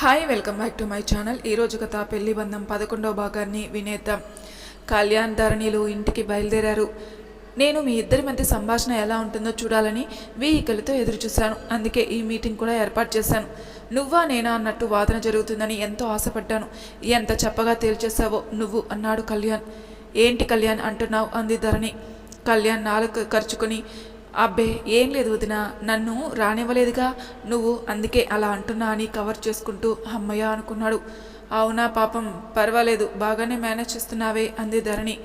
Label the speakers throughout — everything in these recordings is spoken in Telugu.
Speaker 1: Hi welcome back to my channel. ఈరోజు కథ పెళ్ళి బంధం పదకొండవ భాగాన్ని వినేద్దాం. కళ్యాణ్ ధరణిలు ఇంటికి బయలుదేరారు. నేను మీ ఇద్దరి మధ్య సంభాషణ ఎలా ఉంటుందో చూడాలని వెహికల్తో ఎదురు చూశాను అందుకే ఈ మీటింగ్ కూడా ఏర్పాటు చేశాను. నువ్వా నేనా అన్నట్టు వాదన జరుగుతుందని ఎంతో ఆశపడ్డాను. ఎంత చెప్పగా తేల్చేశావో నువ్వు అన్నాడు కళ్యాణ్. ఏంటి కళ్యాణ్ అంటున్నావు అంది ధరణి. కళ్యాణ్ నాలుగు ఖర్చుకొని అబ్బే ఏం లేదు వదిన. నన్ను రానివ్వలేదుగా. నువ్వు అందుకే అలా అంటున్నా అని కవర్ చేసుకుంటూ అమ్మయ్య అనుకున్నాడు. అవునా పాపం పర్వాలేదు. బాగానే మేనేజ్ చేస్తున్నావే అంది ధరణి.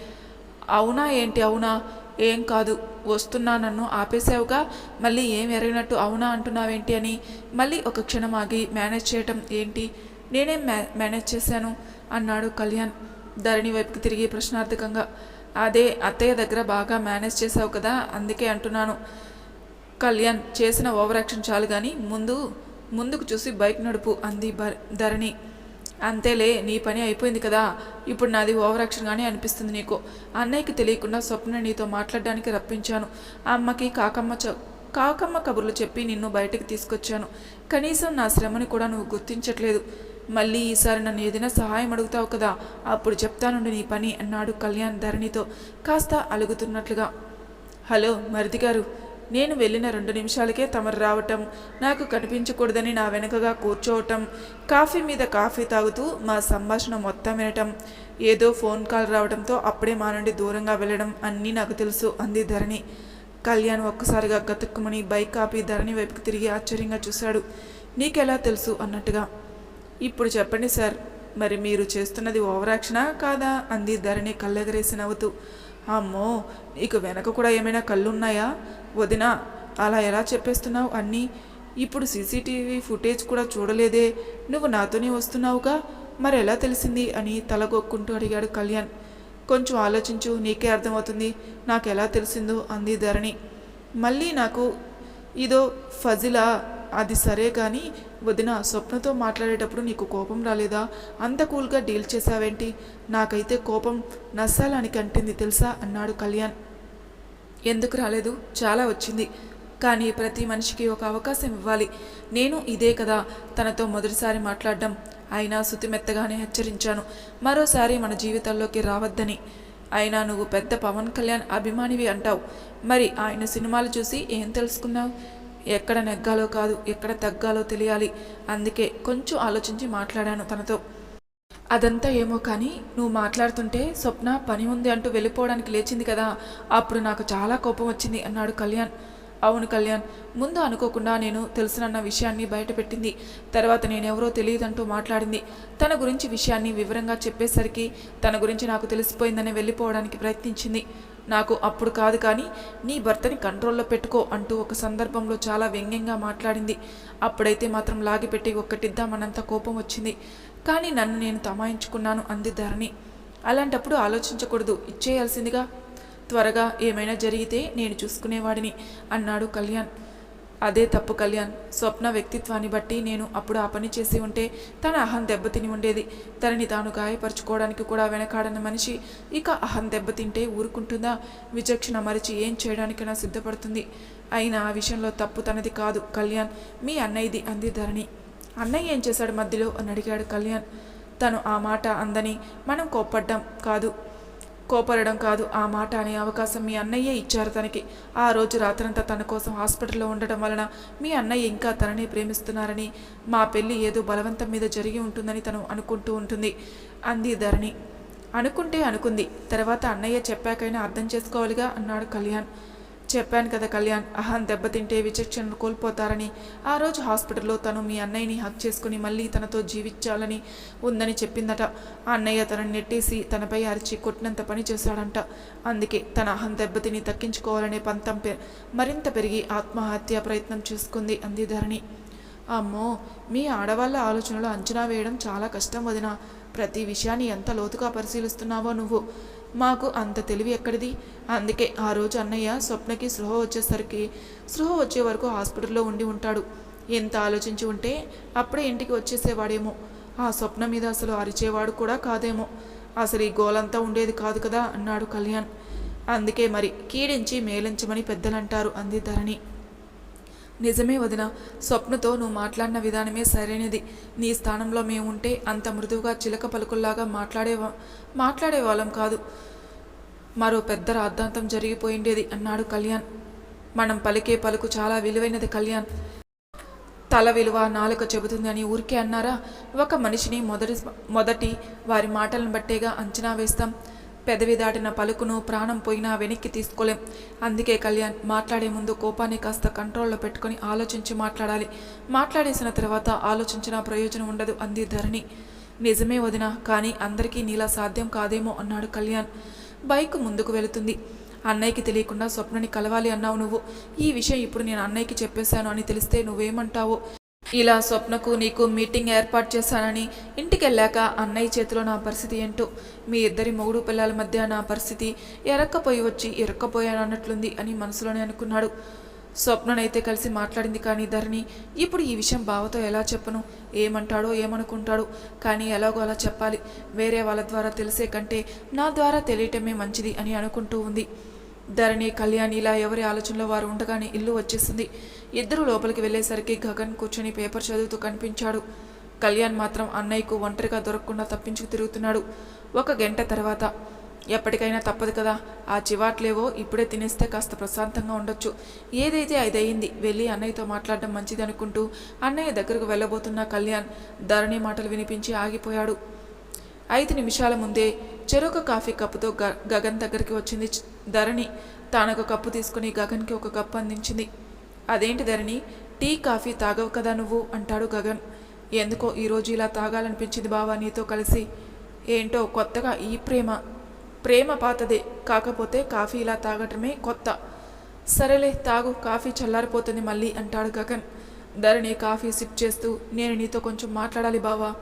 Speaker 1: అవునా ఏంటి అవునా? ఏం కాదు. వస్తున్నా నన్ను ఆపేసావుగా మళ్ళీ ఏం ఎరగినట్టు అవునా అంటున్నావేంటి అని మళ్ళీ ఒక క్షణం ఆగి మేనేజ్ చేయటం ఏంటి? నేనేం మే మేనేజ్ చేశాను? అన్నాడు కళ్యాణ్ ధరణి వైపుకి తిరిగి ప్రశ్నార్థకంగా. అదే అత్తయ్య దగ్గర బాగా మేనేజ్ చేసావు కదా అందుకే అంటున్నాను. కళ్యాణ్ చేసిన ఓవర్ యాక్షన్ చాలు కానీ ముందు ముందుకు చూసి బైక్ నడుపు అంది భ- ధరణి. అంతేలే నీ పని అయిపోయింది కదా ఇప్పుడు నాది ఓవర్ యాక్షన్గానే అనిపిస్తుంది నీకు. అన్నయ్యకి తెలియకుండా స్వప్న నీతో మాట్లాడడానికి రప్పించాను. అమ్మకి కాకమ్మ చ కాకమ్మ కబుర్లు చెప్పి నిన్ను బయటకు తీసుకొచ్చాను. కనీసం నా శ్రమని కూడా నువ్వు గుర్తించట్లేదు. మళ్ళీ ఈసారి నన్ను ఏదైనా సహాయం అడుగుతావు కదా అప్పుడు చెప్తానుండి నీ పని అన్నాడు కళ్యాణ్ ధరణితో కాస్త అలుగుతున్నట్లుగా. హలో మరిది గారు నేను వెళ్ళిన రెండు నిమిషాలకే తమరు రావటం నాకు కనిపించకూడదని నా వెనుకగా కూర్చోవటం కాఫీ మీద కాఫీ తాగుతూ మా సంభాషణ మొత్తం వినటం ఏదో ఫోన్ కాల్ రావడంతో అప్పుడే మా నుండి దూరంగా వెళ్ళడం అన్నీ నాకు తెలుసు అంది ధరణి. కళ్యాణ్ ఒక్కసారిగా గతుక్కుమని బైక్ ఆపి ధరణి వైపుకి తిరిగి ఆశ్చర్యంగా చూశాడు. నీకెలా తెలుసు అన్నట్టుగా. ఇప్పుడు చెప్పండి సార్ మరి మీరు చేస్తున్నది ఓవరాక్షనా కాదా? అంది ధరణి కళ్ళెగరేసి నవ్వుతూ. అమ్మో నీకు వెనక కూడా ఏమైనా కళ్ళున్నాయా? వదినా అలా ఎలా చెప్పేస్తున్నావు అన్నీ? ఇప్పుడు సీసీటీవీ ఫుటేజ్ కూడా చూడలేదే. నువ్వు నాతోనే వస్తున్నావుగా? మరి ఎలా తెలిసింది? అని తలగొక్కుంటూ అడిగాడు కళ్యాణ్. కొంచెం ఆలోచించు నీకే అర్థమవుతుంది. నాకు ఎలా తెలిసిందో అంది ధరణి. మళ్ళీ నాకు ఇదో ఫజిలా అది సరే కానీ వదిన స్వప్నతో మాట్లాడేటప్పుడు నీకు కోపం రాలేదా? అంత కూల్గా డీల్ చేసావేంటి నాకైతే కోపం నస్సాలానికి అంటింది తెలుసా? అన్నాడు కళ్యాణ్. ఎందుకు రాలేదు? చాలా వచ్చింది. కానీ ప్రతి మనిషికి ఒక అవకాశం ఇవ్వాలి. నేను ఇదే కదా తనతో మొదటిసారి మాట్లాడడం. అయినా శుతిమెత్తగానే హెచ్చరించాను. మరోసారి మన జీవితాల్లోకి రావద్దని. అయినా నువ్వు పెద్ద పవన్ కళ్యాణ్ అభిమానివి అంటావు. మరి ఆయన సినిమాలు చూసి ఏం తెలుసుకున్నావు? ఎక్కడ నెగ్గాలో కాదు ఎక్కడ తగ్గాలో తెలియాలి. అందుకే కొంచెం ఆలోచించి మాట్లాడాను తనతో. అదంతా ఏమో కానీ నువ్వు మాట్లాడుతుంటే స్వప్న పని ఉంది అంటూ వెళ్ళిపోవడానికి లేచింది కదా. అప్పుడు నాకు చాలా కోపం వచ్చింది అన్నాడు కళ్యాణ్. అవును కళ్యాణ్ ముందు అనుకోకుండా నేను తెలుసునన్న విషయాన్ని బయటపెట్టింది. తర్వాత నేనెవరో తెలియదంటూ మాట్లాడింది. తన గురించి విషయాన్ని వివరంగా చెప్పేసరికి తన గురించి నాకు తెలిసిపోయిందని వెళ్ళిపోవడానికి ప్రయత్నించింది. నాకు అప్పుడు కాదు కానీ నీ భర్తని కంట్రోల్లో పెట్టుకో అంటూ ఒక సందర్భంలో చాలా వ్యంగ్యంగా మాట్లాడింది. అప్పుడైతే మాత్రం లాగిపెట్టి ఒక్కటిద్దామన్నంత కోపం వచ్చింది. కానీ నన్ను నేను తమాయించుకున్నాను అంది ధరణి. అలాంటప్పుడు ఆలోచించకూడదు ఇచ్చేయాల్సిందిగా త్వరగా ఏమైనా జరిగితే నేను చూసుకునేవాడిని అన్నాడు కళ్యాణ్. అదే తప్పు కళ్యాణ్. స్వప్న వ్యక్తిత్వాన్ని బట్టి నేను అప్పుడు ఆ పని చేసి ఉంటే తన అహం దెబ్బతిని ఉండేది. తనని తాను గాయపరుచుకోవడానికి కూడా వెనకాడని మనిషి ఇక అహం దెబ్బతింటే ఊరుకుంటుందా? విచక్షణ మరిచి ఏం చేయడానికైనా సిద్ధపడుతుంది. అయినా ఆ విషయంలో తప్పు తనది కాదు కళ్యాణ్. మీ అన్నయ్యది అంది ధరణి. అన్నయ్య ఏం చేశాడు మధ్యలో అని అడిగాడు కళ్యాణ్. తను ఆ మాట అందని మనం కోప్పడ్డం కాదు. కోపడడం కాదు. ఆ మాట అనే అవకాశం మీ అన్నయ్యే ఇచ్చారు తనకి. ఆ రోజు రాత్రంతా తన కోసం హాస్పిటల్లో ఉండటం వలన మీ అన్నయ్య ఇంకా తనని ప్రేమిస్తున్నారని మా పెళ్ళి ఏదో బలవంతం మీద జరిగి ఉంటుందని తను అనుకుంటూ ఉంటుంది. అంది ధరణి. అనుకుంటే అనుకుంది. తర్వాత అన్నయ్య చెప్పాకైనా అర్థం చేసుకోవాలిగా అన్నాడు కళ్యాణ్. చెప్పాను కదా కళ్యాణ్ అహన్ దెబ్బతింటే విచక్షణను కోల్పోతారని. ఆ రోజు హాస్పిటల్లో తను మీ అన్నయ్యని హక్ చేసుకుని మళ్ళీ తనతో జీవించాలని ఉందని చెప్పిందట. ఆ అన్నయ్య తనని నెట్టేసి తనపై అరిచి కొట్టినంత పని చేశాడంట. అందుకే తన అహం దెబ్బతిని తక్కించుకోవాలనే పంతం పె మరింత పెరిగి ఆత్మహత్య ప్రయత్నం చేసుకుంది అంది ధరణి. అమ్మో మీ ఆడవాళ్ళ ఆలోచనలు అంచనా వేయడం చాలా కష్టం వదిన. ప్రతి విషయాన్ని ఎంత లోతుగా పరిశీలిస్తున్నావో నువ్వు. మాకు అంత తెలివి ఎక్కడిది? అందుకే ఆ రోజు అన్నయ్య స్వప్నకి సృహ వచ్చేసరికి సృహ వచ్చే వరకు హాస్పిటల్లో ఉండి ఉంటాడు. ఎంత ఆలోచించి ఉంటే అప్పుడే ఇంటికి వచ్చేసేవాడేమో. ఆ స్వప్న మీద అసలు అరిచేవాడు కూడా కాదేమో. అసలు ఈ గోలంతా ఉండేది కాదు కదా అన్నాడు కళ్యాణ్. అందుకే మరి కీడించి మేలించమని పెద్దలంటారు అంది ధరణి. నిజమే వదిన స్వప్నతో నువ్వు మాట్లాడిన విధానమే సరైనది. నీ స్థానంలో మేము ఉంటే అంత మృదువుగా చిలక పలుకుల్లాగా మాట్లాడే మాట్లాడే వాళ్ళం కాదు. మరో పెద్ద రాద్ధాంతం జరిగిపోయిండేది అన్నాడు కళ్యాణ్. మనం పలికే పలుకు చాలా విలువైనది కళ్యాణ్. తల విలువ నాలుక చెబుతుంది అని ఊరికే అన్నారా? ఒక మనిషిని మొదటి మొదటి వారి మాటలను బట్టేగా అంచనా వేస్తాం. పెదవి దాటిన పలుకును ప్రాణం పోయినా వెనక్కి తీసుకోలేం. అందుకే కళ్యాణ్ మాట్లాడే ముందు కోపాన్ని కాస్త కంట్రోల్లో పెట్టుకొని ఆలోచించి మాట్లాడాలి. మాట్లాడేసిన తర్వాత ఆలోచించిన ప్రయోజనం ఉండదు అంది ధరణి. నిజమే వదిన కానీ అందరికీ నీలా సాధ్యం కాదేమో అన్నాడు కళ్యాణ్. బైక్ ముందుకు వెళుతుంది. అన్నయ్యకి తెలియకుండా స్వప్నని కలవాలి అన్నావు నువ్వు. ఈ విషయం ఇప్పుడు నేను అన్నయ్యకి చెప్పేశాను అని తెలిస్తే నువ్వేమంటావో? ఇలా స్వప్నకు నీకు మీటింగ్ ఏర్పాటు చేశానని ఇంటికి వెళ్ళాక అన్నయ్య చేతిలో నా పరిస్థితి ఏంటో? మీ ఇద్దరి మొగుడు పిల్లల మధ్య నా పరిస్థితి ఎరక్కపోయి వచ్చి ఇరక్కపోయాను అన్నట్లుంది అని మనసులోనే అనుకున్నాడు. స్వప్ననైతే కలిసి మాట్లాడింది కానీ ధరణి ఇప్పుడు ఈ విషయం బావతో ఎలా చెప్పను? ఏమంటాడో ఏమనుకుంటాడో? కానీ ఎలాగో అలా చెప్పాలి. వేరే వాళ్ళ ద్వారా తెలిసే కంటే నా ద్వారా తెలియటమే మంచిది అని అనుకుంటూ ఉంది. ధరణి కళ్యాణ్ ఇలా ఎవరి ఆలోచనలో వారు ఉండగానే ఇల్లు వచ్చేసింది. ఇద్దరు లోపలికి వెళ్ళేసరికి గగన్ కూర్చొని పేపర్ చదువుతూ కనిపించాడు. కళ్యాణ్ మాత్రం అన్నయ్యకు ఒంటరిగా దొరకకుండా తప్పించుకు తిరుగుతున్నాడు. ఒక గంట తర్వాత ఎప్పటికైనా తప్పదు కదా ఆ చివాట్లేవో ఇప్పుడే తినేస్తే కాస్త ప్రశాంతంగా ఉండొచ్చు. ఏదైతే అది అయింది వెళ్ళి అన్నయ్యతో మాట్లాడడం మంచిది అనుకుంటూ అన్నయ్య దగ్గరకు వెళ్ళబోతున్న కళ్యాణ్ ధరణి మాటలు వినిపించి ఆగిపోయాడు. ఐదు నిమిషాల ముందే చెరొక కాఫీ కప్పుతో గ గగన్ దగ్గరికి వచ్చింది. ధరణి తానొక కప్పు తీసుకుని గగన్కి ఒక కప్పు అందించింది. అదేంటి ధరణి? టీ కాఫీ తాగవు కదా నువ్వు? అంటాడు గగన్. ఎందుకో ఈరోజు ఇలా తాగాలనిపించింది బావా నీతో కలిసి? ఏంటో కొత్తగా ఈ ప్రేమ. ప్రేమ పాతదే కాకపోతే కాఫీ ఇలా తాగటమే కొత్త. సరేలే తాగు కాఫీ చల్లారిపోతుంది మళ్ళీ అంటాడు గగన్. ధరణి కాఫీ సిప్ చేస్తూ నేను నీతో కొంచెం మాట్లాడాలి బావా.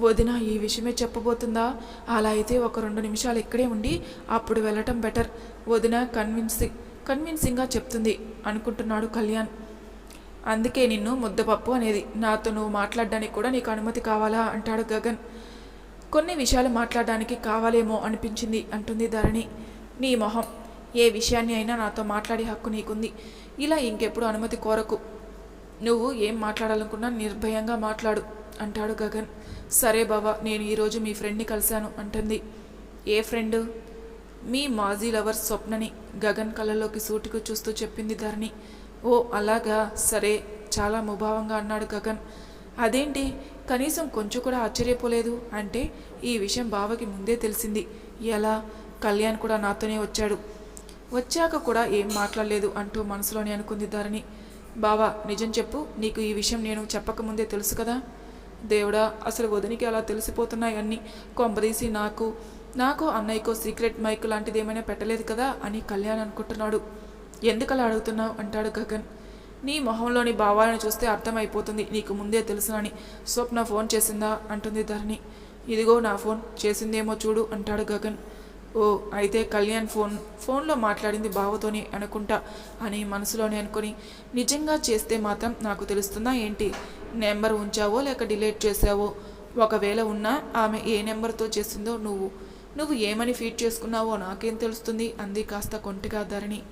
Speaker 1: వదిన ఈ విషయమే చెప్పబోతుందా? అలా అయితే ఒక రెండు నిమిషాలు ఇక్కడే ఉండి అప్పుడు వెళ్ళటం బెటర్. వదిన కన్విన్సింగ్ కన్విన్సింగ్గా చెప్తుంది అనుకుంటున్నాడు కళ్యాణ్. అందుకే నిన్ను ముద్దపప్పు అనేది నాతో నువ్వు మాట్లాడడానికి కూడా నీకు అనుమతి కావాలా? అంటాడు గగన్. కొన్ని విషయాలు మాట్లాడడానికి కావాలేమో అనిపించింది అంటుంది ధరణి. నీ మొహం. ఏ విషయాన్ని అయినా నాతో మాట్లాడే హక్కు నీకుంది. ఇలా ఇంకెప్పుడు అనుమతి కోరకు. నువ్వు ఏం మాట్లాడాలనుకున్నా నిర్భయంగా మాట్లాడు అంటాడు గగన్. సరే బావా నేను ఈరోజు మీ ఫ్రెండ్ని కలిశాను అంటుంది. ఏ ఫ్రెండు? మీ మాజీ లవర్ స్వప్నని గగన్ కళ్ళలోకి సూటికి చూస్తూ చెప్పింది ధరణి. ఓ అలాగా? సరే చాలా ముభావంగా అన్నాడు గగన్. అదేంటి? కనీసం కొంచెం కూడా ఆశ్చర్యపోలేదు అంటే ఈ విషయం బావకి ముందే తెలిసింది. ఎలా? కళ్యాణ్ కూడా నాతోనే వచ్చాడు. వచ్చాక కూడా ఏం మాట్లాడలేదు అంటూ మనసులోనే అనుకుంది ధరణి. బావా నిజం చెప్పు నీకు ఈ విషయం నేను చెప్పకముందే తెలుసు కదా? దేవుడా అసలు వదినికి అలా తెలిసిపోతున్నాయన్నీ కొంపదీసి నాకు నాకు అన్నయ్యకో సీక్రెట్ మైక్ లాంటిది ఏమైనా పెట్టలేదు కదా అని కళ్యాణ్ అనుకుంటున్నాడు. ఎందుకలా అడుగుతున్నావు? అంటాడు గగన్. నీ మొహంలోని భావాలను చూస్తే అర్థమైపోతుంది. నీకు ముందే తెలుసునని. స్వప్న ఫోన్ చేసిందా? అంటుంది ధరణి. ఇదిగో నా ఫోన్. చేసిందేమో చూడు అంటాడు గగన్. ఓ అయితే కళ్యాణ్ ఫోన్ ఫోన్లో మాట్లాడింది బావతోనే అనుకుంటా అని మనసులోనే అనుకొని. నిజంగా చేస్తే మాత్రం నాకు తెలుస్తుందా ఏంటి? నెంబర్ ఉంచావో లేక డిలీట్ చేసావో ఒకవేళ ఉన్నా ఆమె ఏ నెంబర్తో చేసిందో నువ్వు నువ్వు ఏమని ఫీడ్ చేసుకున్నావో నాకేం తెలుస్తుంది? అంది కాస్త కొంటిగా ధరణి.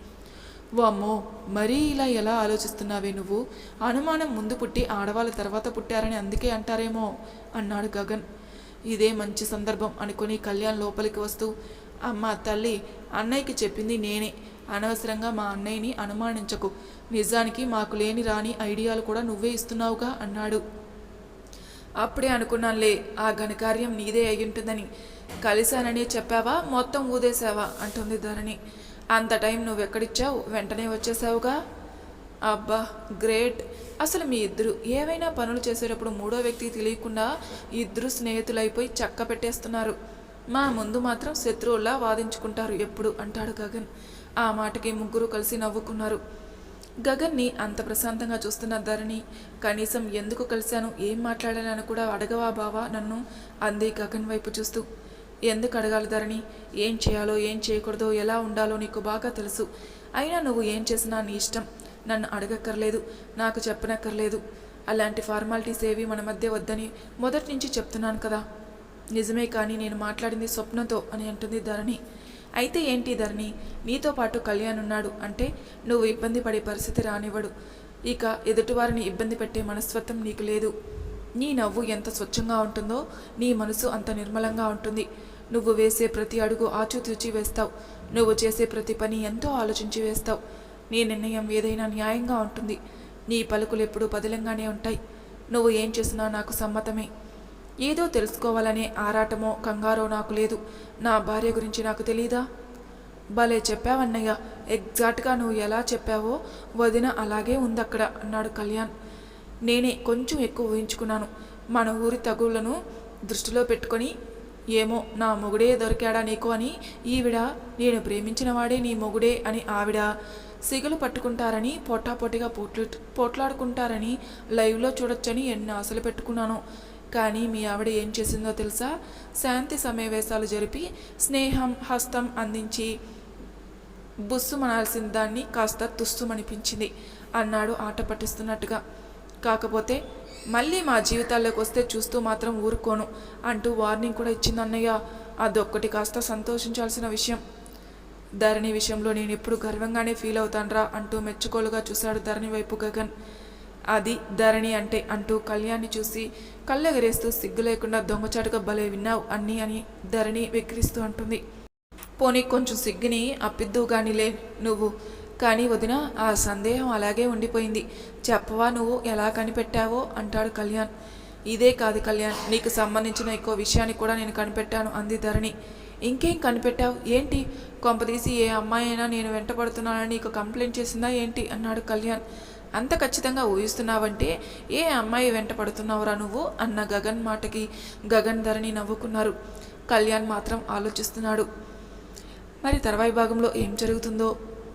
Speaker 1: వామ్మో మరీ ఇలా ఎలా ఆలోచిస్తున్నావే నువ్వు? అనుమానం ముందు పుట్టి ఆడవాళ్ళ తర్వాత పుట్టారని అందుకే అంటారేమో అన్నాడు గగన్. ఇదే మంచి సందర్భం అనుకుని కళ్యాణ్ లోపలికి వస్తూ అమ్మ తల్లి అన్నయ్యకి చెప్పింది నేనే. అనవసరంగా మా అన్నయ్యని అనుమానించకు. నిజానికి మాకు లేని రాని ఐడియాలు కూడా నువ్వే ఇస్తున్నావుగా అన్నాడు. అప్పుడే అనుకున్నానులే ఆ ఘనకార్యం నీదే అయ్యుంటుందని. కలిశానని చెప్పావా? మొత్తం ఊదేశావా? అంటుంది ధరణి. అంత టైం నువ్వెక్కడిచ్చావు? వెంటనే వచ్చేసావుగా అబ్బా గ్రేట్. అసలు మీ ఇద్దరు ఏవైనా పనులు చేసేటప్పుడు మూడో వ్యక్తికి తెలియకుండా ఇద్దరు స్నేహితులైపోయి చక్క పెట్టేస్తున్నారు మా ముందు మాత్రం శత్రువుల్లా వాదించుకుంటారు ఎప్పుడు? అంటాడు గగన్. ఆ మాటకి ముగ్గురు కలిసి నవ్వుకున్నారు. గగన్ని అంత ప్రశాంతంగా చూస్తున్న ధరణి కనీసం ఎందుకు కలిశాను? ఏం మాట్లాడాలని కూడా అడగవా బావా నన్ను? అంది గగన్ వైపు చూస్తూ. ఎందుకు అడగాలి ధరణి? ఏం చేయాలో ఏం చేయకూడదో ఎలా ఉండాలో నీకు బాగా తెలుసు. అయినా నువ్వు ఏం చేసినా నీ ఇష్టం. నన్ను అడగక్కర్లేదు నాకు చెప్పనక్కర్లేదు. అలాంటి ఫార్మాలిటీస్ ఏవి మన మధ్య వద్దని మొదటి నుంచి చెప్తున్నాను కదా. నిజమే కానీ నేను మాట్లాడింది స్వప్నంతో అని అంటుంది ధరణి. అయితే ఏంటి ధరణి? నీతో పాటు కళ్యాణ్ ఉన్నాడు అంటే నువ్వు ఇబ్బంది పడే పరిస్థితి రానివ్వడు. ఇక ఎదుటివారిని ఇబ్బంది పెట్టే మనస్తత్వం నీకు లేదు. నీ నవ్వు ఎంత స్వచ్ఛంగా ఉంటుందో నీ మనసు అంత నిర్మలంగా ఉంటుంది. నువ్వు వేసే ప్రతి అడుగు ఆచితూచి వేస్తావు. నువ్వు చేసే ప్రతి పని ఎంతో ఆలోచించి వేస్తావు. నీ నిర్ణయం ఏదైనా న్యాయంగా ఉంటుంది. నీ పలుకులు ఎప్పుడూ పదిలంగానే ఉంటాయి. నువ్వు ఏం చేసినా నాకు సమ్మతమే. ఏదో తెలుసుకోవాలనే ఆరాటమో కంగారో నాకు లేదు. నా భార్య గురించి నాకు తెలీదా? భలే చెప్పావన్నయ్య. ఎగ్జాక్ట్గా నువ్వు ఎలా చెప్పావో వదిన అలాగే ఉందక్కడ అన్నాడు కళ్యాణ్. నేనే కొంచెం ఎక్కువ ఊహించుకున్నాను. మన ఊరి తగుళ్ళను దృష్టిలో పెట్టుకొని ఏమో నా మొగుడే దొరికాడా నీకు అని ఈవిడ నేను ప్రేమించిన వాడే నీ మొగుడే అని ఆవిడ. సిగలు పట్టుకుంటారని పొట్టాపొట్టిగా పోట్లు పోట్లాడుకుంటారని లైవ్లో చూడొచ్చని ఎన్ని ఆశలు పెట్టుకున్నాను. కానీ మీ ఆవిడ ఏం చేసిందో తెలుసా? శాంతి సమావేశాలు జరిపి స్నేహం హస్తం అందించి బుస్సుమనాల్సిన దాన్ని కాస్త తుస్సుమనిపించింది. అన్నాడు ఆట పట్టిస్తున్నట్టుగా. కాకపోతే మళ్ళీ మా జీవితాల్లోకి వస్తే చూస్తూ మాత్రం ఊరుకోను అంటూ వార్నింగ్ కూడా ఇచ్చింది అన్నయ్య అదొక్కటి కాస్త సంతోషించాల్సిన విషయం. ధరణి విషయంలో నేను ఎప్పుడు గర్వంగానే ఫీల్ అవుతాన్రా అంటూ మెచ్చుకోలుగా చూశాడు ధరణి వైపు గగన్. అది ధరణి అంటే అంటూ కళ్యాణ్ని చూసి కళ్ళెగరేస్తూ సిగ్గు లేకుండా దొంగచాటుగా భలే విన్నావు అన్నీ అని ధరణి వెక్కిరిస్తూ అంటుంది. పోనీ కొంచెం సిగ్గుని అప్పిద్దువు కానీలే నువ్వు. కానీ వదిన ఆ సందేహం అలాగే ఉండిపోయింది. చెప్పవా నువ్వు? ఎలా కనిపెట్టావో? అంటాడు కళ్యాణ్. ఇదే కాదు కళ్యాణ్ నీకు సంబంధించిన ఇంకో విషయాన్ని కూడా నేను కనిపెట్టాను అంది ధరణి. ఇంకేం కనిపెట్టావు? ఏంటి? కొంపదీసి ఏ అమ్మాయి అయినా నేను వెంటపడుతున్నానని నీకు కంప్లైంట్ చేసిందా ఏంటి? అన్నాడు కళ్యాణ్. అంత ఖచ్చితంగా ఊహిస్తున్నావంటే ఏ అమ్మాయి వెంట పడుతున్నావురా నువ్వు? అన్న గగన్ మాటకి గగన్ ధరణి నవ్వుకున్నారు. కళ్యాణ్ మాత్రం ఆలోచిస్తున్నాడు. మరి తర్వాయి భాగంలో ఏం జరుగుతుందో?